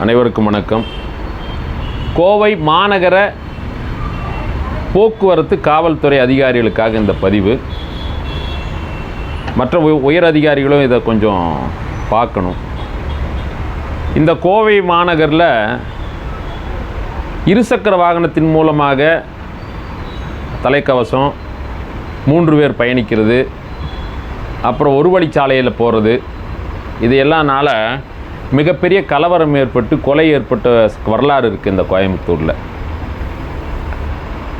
அனைவருக்கும் வணக்கம். கோவை மாநகர போக்குவரத்து காவல்துறை அதிகாரிகளுக்காக இந்த பதிவு. மற்ற உ- உயர் அதிகாரிகளும் இதை கொஞ்சம் பார்க்கணும். இந்த கோவை மாநகரில் இருசக்கர வாகனத்தின் மூலமாக தலைக்கவசம் மூன்று பேர் பயணிக்கிறது அப்புறம் ஒரு வழிச்சாலையில் போகிறது இது எல்லாம்னால மிகப்பெரிய கலவரம் ஏற்பட்டு கொலை ஏற்பட்ட வரலாறு இருக்குது இந்த கோயம்புத்தூரில்.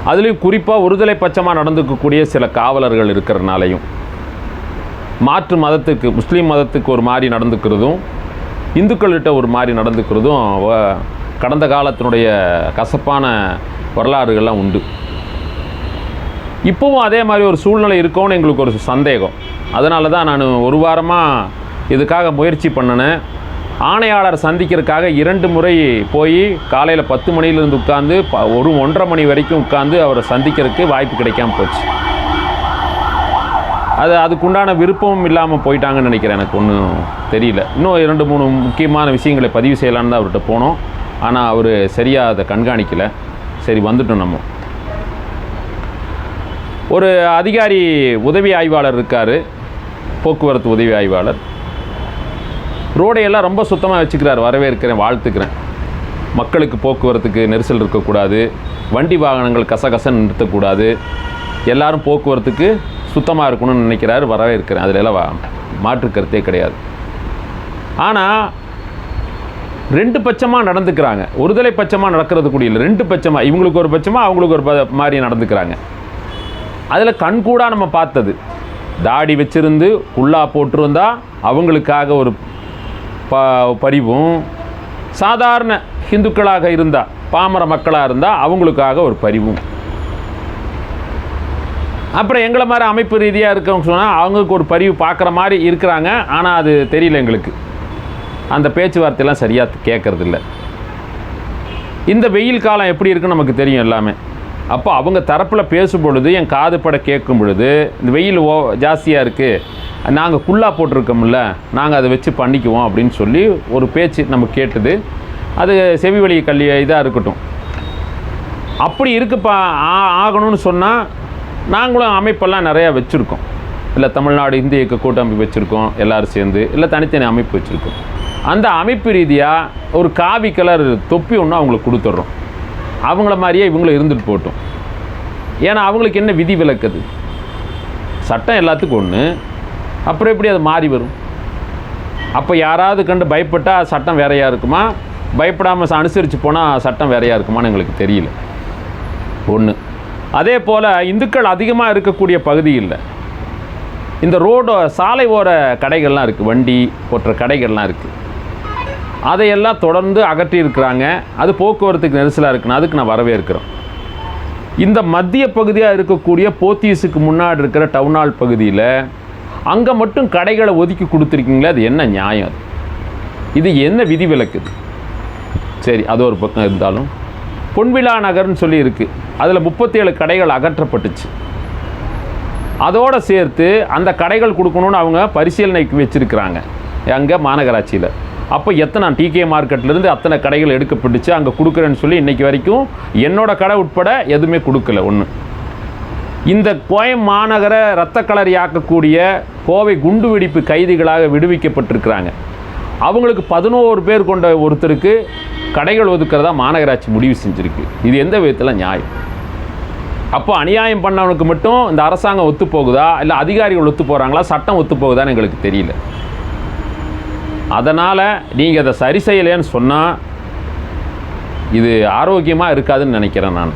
அதுலேயும் குறிப்பாக ஒருதலை பட்சமாக நடந்துக்கக்கூடிய சில காவலர்கள் இருக்கிறனாலையும் மாற்று மதத்துக்கு முஸ்லீம் மதத்துக்கு ஒரு மாதிரி நடந்துக்கிறதும் இந்துக்கள்கிட்ட ஒரு மாதிரி நடந்துக்கிறதும் வ- கடந்த காலத்தினுடைய கசப்பான வரலாறுகள்லாம் உண்டு. இப்போவும் அதே மாதிரி ஒரு சூழ்நிலை இருக்கோன்னு எங்களுக்கு ஒரு சந்தேகம். அதனால தான் நான் ஒரு வாரமாக இதுக்காக முயற்சி பண்ணினேன். ஆணையாளர் சந்திக்கிறதுக்காக இரண்டு முறை போய் காலையில் பத்து மணிலேருந்து உட்காந்து ப ஒரு ஒன்றரை மணி வரைக்கும் உட்காந்து அவரை சந்திக்கிறதுக்கு வாய்ப்பு கிடைக்காம போச்சு. அது அதுக்குண்டான விருப்பமும் இல்லாமல் போயிட்டாங்கன்னு நினைக்கிறேன். எனக்கு ஒன்றும் தெரியல. இன்னும் இரண்டு மூணு முக்கியமான விஷயங்களை பதிவு செய்யலான்னு தான் அவர்கிட்ட போனோம். ஆனால் அவர் சரியாக அதை கண்காணிக்கலை. சரி வந்துட்டோம் நம்ம. ஒரு அதிகாரி உதவி ஆய்வாளர் இருக்கார். போக்குவரத்து உதவி ஆய்வாளர். ரோடையெல்லாம் ரொம்ப சுத்தமாக வச்சுக்கிறார். வரவேற்கிறேன் வாழ்த்துக்கிறேன். மக்களுக்கு போக்குவரத்துக்கு நெரிசல் இருக்கக்கூடாது. வண்டி வாகனங்கள் கசகசன்னு நிறுத்தக்கூடாது. எல்லாரும் போக்குவரத்துக்கு சுத்தமாக இருக்கணும்னு நினைக்கிறாரு வரவேற்கிறேன். அதில் எல்லாம் மாற்று கருத்தே கிடையாது. ஆனால் ரெண்டு பட்சமாக நடந்துக்கிறாங்க. ஒருதலை பட்சமாக நடக்கிறது கூட இல்லை. ரெண்டு பட்சமாக இவங்களுக்கு ஒரு பட்சமாக அவங்களுக்கு ஒரு ப- மாதிரி நடந்துக்கிறாங்க. அதில் கண்கூடாக நம்ம பார்த்தது. தாடி வச்சிருந்து உள்ளா போட்டிருந்தா அவங்களுக்காக ஒரு ப பரிவும் சாதாரண ஹிந்துக்களாக இருந்தால் பாமர மக்களாக இருந்தால் அவங்களுக்காக ஒரு பரிவும். அப்புறம் எங்களை மாதிரி அமைப்பு ரீதியாக இருக்கவங்க சொன்னால் அவங்களுக்கு ஒரு பரிவு பார்க்குற மாதிரி இருக்கிறாங்க. ஆனால் அது தெரியல எங்களுக்கு. அந்த பேச்சுவார்த்தையெல்லாம் சரியாக கேட்கறதில்ல இந்த வெயில் காலம் எப்படி இருக்குன்னு நமக்கு தெரியும் எல்லாமே. அப்போ அவங்க தரப்பில் பேசும் பொழுது என் காது பட கேட்கும் பொழுது இந்த வெயில் ஓ ஜாஸ்தியாக இருக்குது நாங்கள் குல்லா போட்டிருக்கோம்ல நாங்கள் அதை வச்சு பண்ணிக்குவோம் அப்படின்னு சொல்லி ஒரு பேச்சு நம்ம கேட்டது. அது செவி வழி கல்வி இதாக இருக்கட்டும். அப்படி இருக்குப்பா ஆ- ஆகணும்னு சொன்னால் நாங்களும் அமைப்பெல்லாம் நிறையா வச்சுருக்கோம். இல்லை தமிழ்நாடு இந்திய இயக்க கூட்டமைப்பு வச்சுருக்கோம் எல்லோரும் சேர்ந்து இல்லை தனித்தனி அமைப்பு வச்சுருக்கோம். அந்த அமைப்பு ரீதியாக ஒரு காவி கலர் தொப்பி ஒன்று அவங்களுக்கு கொடுத்துட்றோம். அவங்கள மாதிரியே இவங்களும் இருந்துட்டு போட்டோம் ஏன்னா அவங்களுக்கு என்ன விதி விலக்குது? சட்டம் எல்லாத்துக்கும் ஒன்று அப்புறம் எப்படி அது மாறி வரும்? அப்போ யாராவது கண்டு பயப்பட்டால் சட்டம் வேறையாக இருக்குமா? பயப்படாமல் அனுசரித்து போனால் சட்டம் வேறையாக இருக்குமான்னு எங்களுக்கு தெரியல. ஒன்று அதே போல் இந்துக்கள் அதிகமாக இருக்கக்கூடிய பகுதியில் இந்த ரோடு சாலை ஓர கடைகள்லாம் இருக்குது வண்டி போன்ற கடைகள்லாம் இருக்குது அதையெல்லாம் தொடர்ந்து அகற்றி இருக்கிறாங்க அது போக்குவரத்துக்கு நெரிசலாக இருக்குன்னு அதுக்கு நான் வரவேற்கிறோம். இந்த மத்திய பகுதியாக இருக்கக்கூடிய போத்தீஸுக்கு முன்னாடி இருக்கிற டவுன் ஹால் பகுதியில் அங்கே மட்டும் கடைகளை ஒதுக்கி கொடுத்துருக்கீங்களே அது என்ன நியாயம்? அது இது என்ன விதி விலக்குது சரி அது ஒரு பக்கம் இருந்தாலும். பொன்விழா நகர்னு சொல்லி இருக்குது அதில் முப்பத்தேழு கடைகள் அகற்றப்பட்டுச்சு. அதோடு சேர்த்து அந்த கடைகள் கொடுக்கணும்னு அவங்க பரிசீலனைக்கு வச்சுருக்கிறாங்க. அங்கே மாநகராட்சியில். அப்போ எத்தனை டிகே மார்க்கெட்லேருந்து அத்தனை கடைகள் எடுக்கப்பட்டுச்சு? அங்கே கொடுக்குறேன்னு சொல்லி இன்றைக்கி வரைக்கும் என்னோட கடை உட்பட எதுவுமே கொடுக்கல ஒன்று இந்த கோயம் மாநகர இரத்த களரி ஆக்கக்கூடிய கோவை குண்டு வெடிப்பு கைதிகளாக விடுவிக்கப்பட்டிருக்கிறாங்க. அவங்களுக்கு பதினோரு பேர் கொண்ட ஒருத்தருக்கு கடைகள் ஒதுக்கிறதா மாநகராட்சி முடிவு செஞ்சுருக்கு. இது எந்த விதத்தில் நியாயம்? அப்போ அநியாயம் பண்ணவனுக்கு மட்டும் இந்த அரசாங்கம் ஒத்து போகுதா இல்லை அதிகாரிகள் ஒத்து போகிறாங்களா சட்டம் ஒத்து போகுதான்னு எங்களுக்கு தெரியல. அதனால் நீங்கள் அதை சரி செய்யலைன்னு சொன்னால் இது ஆரோக்கியமாக இருக்காதுன்னு நினைக்கிறேன் நான்.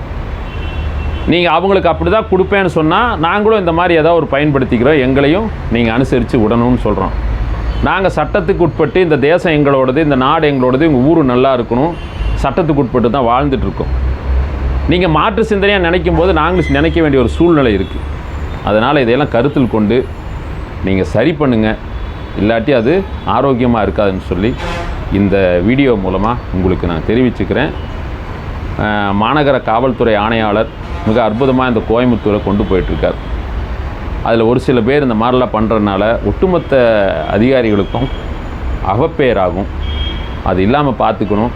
நீங்கள் அவங்களுக்கு அப்படி தான் கொடுப்பேன்னு சொன்னால் நாங்களும் இந்த மாதிரி ஏதாவது ஒரு பயன்படுத்திக்கிறோம் எங்களையும் நீங்கள் அனுசரித்து விடணும்னு சொல்கிறோம் நாங்கள் சட்டத்துக்கு உட்பட்டு இந்த தேசம் எங்களோடது இந்த நாடு எங்களோடது எங்கள் ஊர் நல்லா இருக்கணும். சட்டத்துக்கு உட்பட்டு தான் வாழ்ந்துட்டுருக்கோம் நீங்கள் மாற்று சிந்தனையாக நினைக்கும் போது நாங்களும் நினைக்க வேண்டிய ஒரு சூழ்நிலை இருக்குது அதனால் இதையெல்லாம் கருத்தில் கொண்டு நீங்கள் சரி பண்ணுங்கள் இல்லாட்டி அது ஆரோக்கியமாக இருக்காதுன்னு சொல்லி இந்த வீடியோ மூலமாக உங்களுக்கு நான் தெரிவிச்சுக்கிறேன். மாநகர காவல்துறை ஆணையாளர் மிக அற்புதமாக இந்த கோயம்புத்தூரை கொண்டு போயிட்டுருக்கார். அதில் ஒரு சில பேர் இந்த மாதிரிலாம் பண்ணுறதுனால ஒட்டுமொத்த அதிகாரிகளுக்கும் அவப்பெயராகும் அது இல்லாமல் பார்த்துக்கணும்.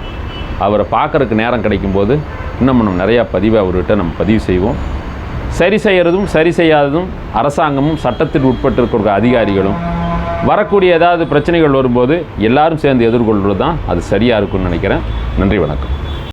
அவரை பார்க்கறதுக்கு நேரம் கிடைக்கும்போது இன்னும் நம்ம நிறையா பதிவை அவர்கிட்ட நம்ம பதிவு செய்வோம். சரி செய்கிறதும் சரி செய்யாததும் அரசாங்கமும் சட்டத்தில் உட்பட்டிருக்கிற அதிகாரிகளும் வரக்கூடிய ஏதாவது பிரச்சனைகள் வரும்போது எல்லாரும் சேர்ந்து எதிர்கொள்வது தான் அது சரியாக இருக்கும்னு நினைக்கிறேன். நன்றி வணக்கம்.